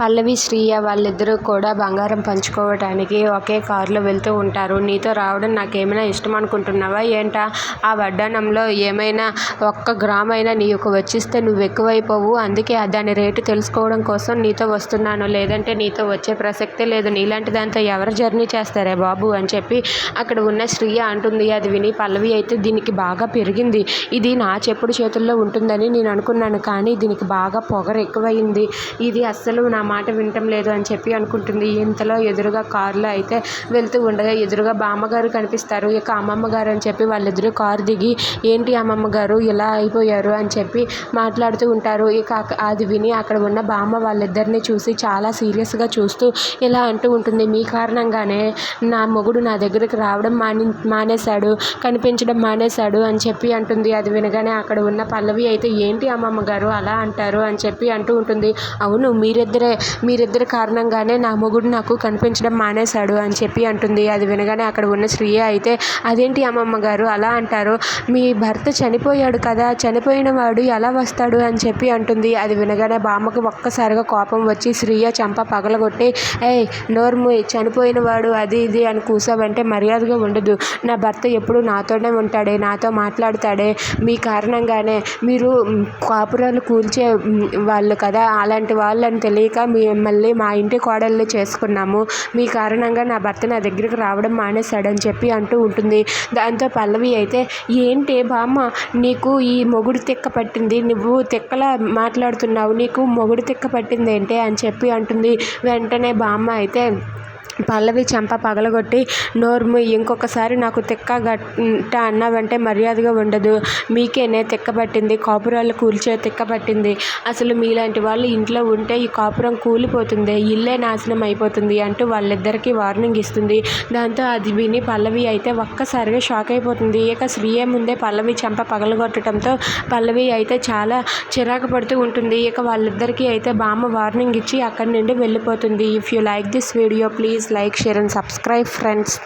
పల్లవి శ్రీయ వాళ్ళిద్దరూ కూడా బంగారం పంచుకోవటానికి ఒకే కారులో వెళ్తూ ఉంటారు. నీతో రావడం నాకేమైనా ఇష్టం అనుకుంటున్నావా? ఏంటా? ఆ వడ్డానంలో ఏమైనా ఒక్క గ్రామ్ అయినా నీకు వచ్చిస్తే నువ్వు ఎక్కువైపోవు. అందుకే దాని రేటు తెలుసుకోవడం కోసం నీతో వస్తున్నాను. లేదంటే నీతో వచ్చే ప్రసక్తే లేదు. నీలాంటి దాంతో ఎవరు జర్నీ చేస్తారే బాబు? అని చెప్పి అక్కడ ఉన్న శ్రీయ అంటుంది. అది విని పల్లవి అయితే దీనికి బాగా పెరిగింది. ఇది నా చెప్పుడు చేతుల్లో ఉంటుందని నేను అనుకున్నాను. కానీ దీనికి బాగా పొగరు ఎక్కువైంది. ఇది అస్సలు నా మాట వినటం లేదు అని చెప్పి అనుకుంటుంది. ఇంతలో ఎదురుగా కారులో అయితే వెళ్తూ ఉండగా ఎదురుగా బామ్మగారు కనిపిస్తారు. ఇక అమ్మమ్మ గారు అని చెప్పి వాళ్ళిద్దరూ కారు దిగి ఏంటి అమ్మమ్మ గారు ఇలా అయిపోయారు? అని చెప్పి మాట్లాడుతూ ఉంటారు. ఇక అది విని అక్కడ ఉన్న బామ్మ వాళ్ళిద్దరిని చూసి చాలా సీరియస్గా చూస్తూ ఇలా అంటూ ఉంటుంది. మీ కారణంగానే నా మొగుడు నా దగ్గరికి రావడం మాని మానేశాడు కనిపించడం మానేశాడు అని చెప్పి అంటుంది. అది వినగానే అక్కడ ఉన్న పల్లవి అయితే ఏంటి అమ్మమ్మ గారు అలా అంటారు అని చెప్పి అంటూ ఉంటుంది. అవును మీరిద్దరే మీరిద్దరి కారణంగానే నా మొగుడు నాకు కనిపించడం మానేశాడు అని చెప్పి అంటుంది. అది వినగానే అక్కడ ఉన్న శ్రీయ అయితే అదేంటి అమ్మమ్మ గారు అలా అంటారు? మీ భర్త చనిపోయాడు కదా చనిపోయిన వాడు ఎలా వస్తాడు? అని చెప్పి అంటుంది. అది వినగానే బామ్మకు ఒక్కసారిగా కోపం వచ్చి శ్రీయ చంప పగలగొట్టి ఏయ్ నోర్ము చనిపోయిన వాడు అది ఇది అని కూసావంటే మర్యాదగా ఉండదు. నా భర్త ఎప్పుడు నాతోనే ఉంటాడే నాతో మాట్లాడతాడే. మీ కారణంగానే మీరు కాపురాలు కూల్చే వాళ్ళు కదా అలాంటి వాళ్ళని తెలియక మిమ్మల్ని మా ఇంటి కోడల్ని చేసుకున్నాము. మీ కారణంగా నా భర్త నా దగ్గరికి రావడం మానేశాడని చెప్పి అంటూ ఉంటుంది. దాంతో పల్లవి అయితే ఏంటి బామ్మ నీకు ఈ మొగుడు తిక్క పట్టింది. నువ్వు తిక్కలా మాట్లాడుతున్నావు. నీకు మొగుడు తిక్క పట్టింది ఏంటి అని చెప్పి అంటుంది. వెంటనే బామ్మ అయితే పల్లవి చెంప పగలగొట్టి నోర్ము ఇంకొకసారి నాకు తిక్క గట్ట అన్నావంటే మర్యాదగా ఉండదు. మీకేనే తిక్కబట్టింది? కాపురాలు కూల్చే తిక్క పట్టింది అసలు మీలాంటి వాళ్ళు ఇంట్లో ఉంటే ఈ కాపురం కూలిపోతుంది? ఇల్లే నాశనం అయిపోతుంది అంటూ వాళ్ళిద్దరికీ వార్నింగ్ ఇస్తుంది. దాంతో అది విని పల్లవి అయితే ఒక్కసారిగా షాక్ అయిపోతుంది. ఇక శ్రీయే ముందే పల్లవి చెంప పగలగొట్టడంతో పల్లవి అయితే చాలా చిరాకు పడుతూ ఉంటుంది. ఇక వాళ్ళిద్దరికీ అయితే బామ్మ వార్నింగ్ ఇచ్చి అక్కడి నుండి వెళ్ళిపోతుంది. If you like this video please like share and subscribe friends